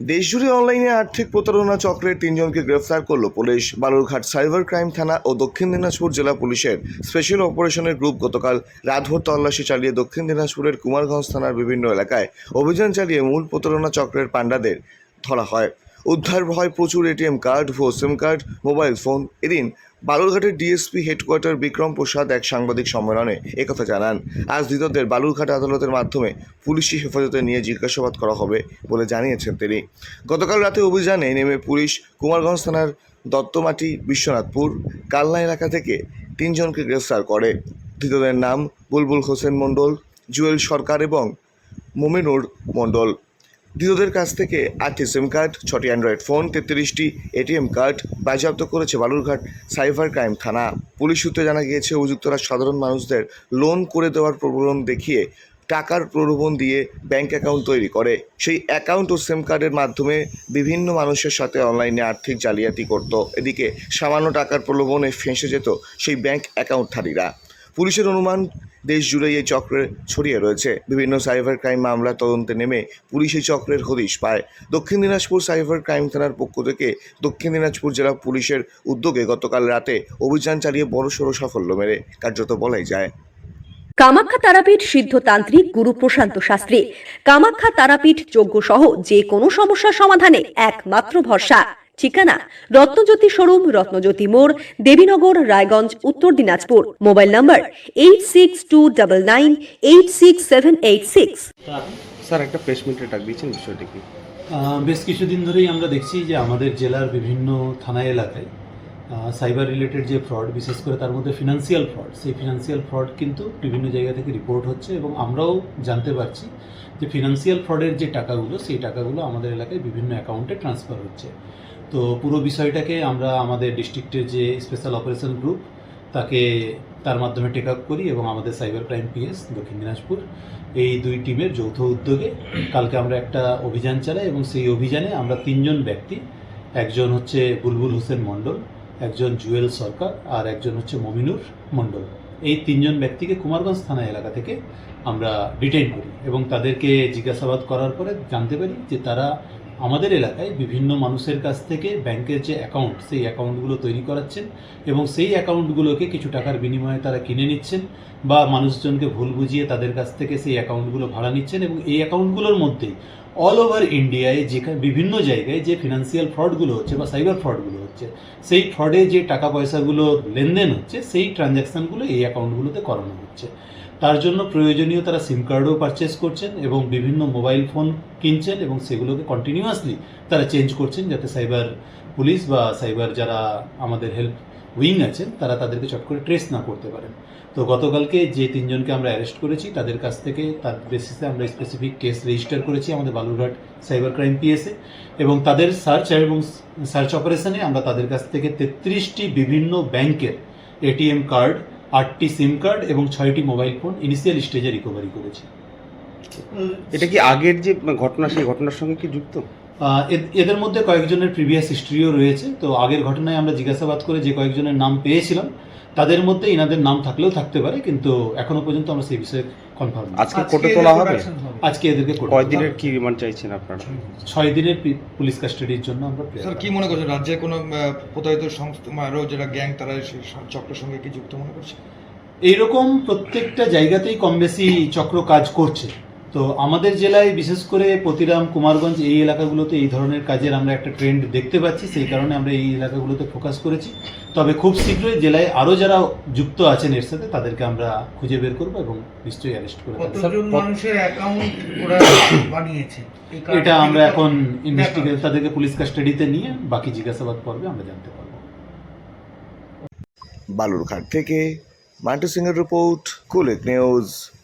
দেশজুড়ে অনলাইনে আর্থিক প্রতারণা চক্রের তিনজনকে গ্রেফতার করল পুলিশ। বালুরঘাট সাইবার ক্রাইম থানা ও দক্ষিণ দিনাজপুর জেলা পুলিশের স্পেশাল অপারেশনের গ্রুপ গতকাল রাতভর তল্লাশি চালিয়ে দক্ষিণ দিনাজপুরের কুমারগঞ্জ থানার বিভিন্ন এলাকায় অভিযান চালিয়ে মূল প্রতারণা চক্রের পাণ্ডাদের ধরা হয়। উদ্ধার হয় প্রচুর এটিএম কার্ড ভো সিম কার্ড, মোবাইল ফোন। এদিন বালুরঘাটের ডিএসপি হেডকোয়ার্টার বিক্রম প্রসাদ এক সাংবাদিক সম্মেলনে একথা জানান আজ ধৃতদের বালুরঘাট আদালতের মাধ্যমে পুলিশি হেফাজতে নিয়ে জিজ্ঞাসাবাদ করা হবে বলে জানিয়েছেন তিনি। গতকাল রাতে অভিযানে নেমে পুলিশ কুমারগঞ্জ থানার দত্তমাটি, বিশ্বনাথপুর, কালনা এলাকা থেকে তিনজনকে গ্রেফতার করে। ধৃতদের নাম বুলবুল হোসেন মণ্ডল, জুয়েল সরকার এবং মোমিনুর মণ্ডল। ধৃতদের কাছ থেকে আটটি সিম কার্ড, ছটি অ্যান্ড্রয়েড ফোন, তেত্রিশটি এটিএম কার্ড বাজেয়াপ্ত করেছে বালুরঘাট সাইবার ক্রাইম থানা। পুলিশ সূত্রে জানা গিয়েছে, অভিযুক্তরা সাধারণ মানুষদের লোন করে দেওয়ার প্রলোভন দেখিয়ে টাকার প্রলোভন দিয়ে ব্যাংক অ্যাকাউন্ট তৈরি করে। সেই অ্যাকাউন্ট ও সিম কার্ডের মাধ্যমে বিভিন্ন মানুষের সাথে অনলাইনে আর্থিক জালিয়াতি করত। এদিকে সামান্য টাকার প্রলোভনে ফেঁসে যেত সেই ব্যাংক অ্যাকাউন্টধারীরা পুলিশের অনুমান, দেশ জুড়ে এই চক্রে ছড়িয়ে রয়েছে। বিভিন্ন সাইবার ক্রাইম মামলা তদন্তে নেমে পুলিশ এই চক্রের হদিশ পায়। দক্ষিণ দিনাজপুর সাইবার ক্রাইম থানার পক্ষ থেকে দক্ষিণ দিনাজপুর জেলা পুলিশের উদ্যোগে গতকাল রাতে অভিযান চালিয়ে বড়সড় সাফল্য মেলে, কার্যত বলাই যায়। কামাখ্যা তারাপীঠ সিদ্ধতান্ত্রিক গুরু প্রশান্ত শাস্ত্রী। কামাখ্যা তারাপীঠ যজ্ঞ সহ যে কোনো সমস্যার সমাধানে একমাত্র ভরসা। ঠিকানা রত্নজ্যোতি শোরুম রত্নজ্যোতি মোড় Debinagar Raiganj Uttar Dinajpur. Mobile number eight six two double nine eight six seven eight six sir একটা প্রেস মিটে ডাক দিয়েছেন বিষয়টি কি? বেশ কিছুদিন ধরেই আমরা দেখছি যে আমাদের জেলার বিভিন্ন থানা এলাকায় সাইবার রিলেটেড যে ফ্রড বিশেষ করে তার মধ্যে ফিনান্সিয়াল ফ্রড সেই ফিনান্সিয়াল ফ্রড কিন্তু বিভিন্ন জায়গা থেকে রিপোর্ট হচ্ছে এবং আমরাও জানতে পারছি যে ফিনান্সিয়াল ফ্রডের যে টাকাগুলো, সেই টাকাগুলো আমাদের এলাকায় বিভিন্ন অ্যাকাউন্টে ট্রান্সফার হচ্ছে। তো পুরো বিষয়টাকে আমরা আমাদের ডিস্ট্রিক্টের যে স্পেশাল অপারেশন গ্রুপ তাকে তার মাধ্যমে টেক আপ করি এবং আমাদের সাইবার ক্রাইম পিএস দক্ষিণ দিনাজপুর, এই দুই টিমের যৌথ উদ্যোগে কালকে আমরা একটা অভিযান চালাই এবং সেই অভিযানে আমরা তিনজন ব্যক্তি, একজন হচ্ছে বুলবুল হোসেন মণ্ডল একজন জুয়েল সরকার আর একজন হচ্ছে মমিনুর মণ্ডল। এই তিনজন ব্যক্তিকে কুমারগঞ্জ থানা এলাকা থেকে আমরা ডিটেইন করি এবং তাদেরকে জিজ্ঞাসাবাদ করার পরে জানতে পারি যে তারা আমাদের এলাকায় বিভিন্ন মানুষের কাছ থেকে ব্যাংকের যে অ্যাকাউন্ট সেই অ্যাকাউন্টগুলো তৈরি করাচ্ছেন এবং সেই অ্যাকাউন্টগুলোকে কিছু টাকার বিনিময়ে তারা কিনে নিচ্ছেন বা মানুষজনকে ভুল বুঝিয়ে তাদের কাছ থেকে সেই অ্যাকাউন্টগুলো ভাড়া নিচ্ছেন এবং এই অ্যাকাউন্টগুলোর মধ্যেই অল ওভার ইন্ডিয়ায় যেখানে বিভিন্ন জায়গায় যে ফিনান্সিয়াল ফ্রডগুলো হচ্ছে বা সাইবার ফ্রডগুলো হচ্ছে, সেই ফ্রডে যে টাকা পয়সাগুলো লেনদেন হচ্ছে, সেই ট্রানজ্যাকশানগুলো এই অ্যাকাউন্টগুলোতে করানো হচ্ছে। তার জন্য প্রয়োজনীয় তারা সিম কার্ডও পারচেস করছেন এবং বিভিন্ন মোবাইল ফোন কিনছেন এবং সেগুলোকে কন্টিনিউয়াসলি তারা চেঞ্জ করছেন যাতে সাইবার পুলিশ বা সাইবার যারা আমাদের হেল্প উইং আছেন, তারা তাদেরকে চট করে ট্রেস না করতে পারেন। তো গতকালকে যে তিনজনকে আমরা অ্যারেস্ট করেছি, তাদের কাছ থেকে, তার বেসিসে আমরা স্পেসিফিক কেস রেজিস্টার করেছি আমাদের বালুরঘাট সাইবার ক্রাইম পিএসে এবং তাদের সার্চ এবং সার্চ অপারেশনে আমরা তাদের কাছ থেকে তেত্রিশটি বিভিন্ন ব্যাংকের এটিএম কার্ড আটটি সিম কার্ড এবং ছয়টি মোবাইল ফোন ইনিশিয়াল স্টেজে রিকভারি করেছি। এটা কি আগের যে ঘটনা, সেই ঘটনার সঙ্গে কি যুক্ত? এদের মধ্যে কয়েকজনের প্রিভিয়াস হিস্ট্রিও রয়েছে। তো আগের ঘটনায় আমরা জিজ্ঞাসাবাদ করে যে কয়েকজনের নাম পেয়েছিলাম তাদের মধ্যে ইনাদের নাম থাকলেও থাকতে পারে কিন্তু এখনও পর্যন্ত আমরা সেই বিষয়ে কনফার্ম আজকে কোর্টে তোলা হবে? আজকে এদেরকে কোর্টে কয়দিনের কি রিমান্ড চাইছেন আপনারা? ছয় দিনের পুলিশ কাস্টাডির জন্য আমরা স্যার কি মনে করছেন? রাজ্যে কোনো প্রতারিত সংস্থা বা আরও যারা গ্যাং তারা সেই চক্রের সঙ্গে কি যুক্ত মনে করছে এইরকম প্রত্যেকটা জায়গাতেই কম বেশি চক্র কাজ করছে। তো আমাদের জেলায় বিশেষ করে প্রতিরাম কুমারগঞ্জ এই এলাকাগুলোতে এই ধরনের কাজের আমরা একটা ট্রেন্ড দেখতে পাচ্ছি সেই কারণে আমরা এই এলাকাগুলোতে ফোকাস করেছি। তবে খুব শীঘ্রই জেলায় আরও যারা যুক্ত আছেন এর সাথে তাদেরকে আমরা খুঁজে বের করব এবং নিশ্চয়ই অ্যারেস্ট করে মানুষের অ্যাকাউন্ট ওরা বানিয়েছে? এটা আমরা এখন দেখা। ইনভেস্টিগেট তাদেরকে পুলিশ কাস্টাডিতে নিয়ে বাকি জিজ্ঞাসাবাদ পর্বে আমরা জানতে পারব। বালুরঘাট থেকে মান্টু সিংয়ের রিপোর্ট কুলেক নিউজ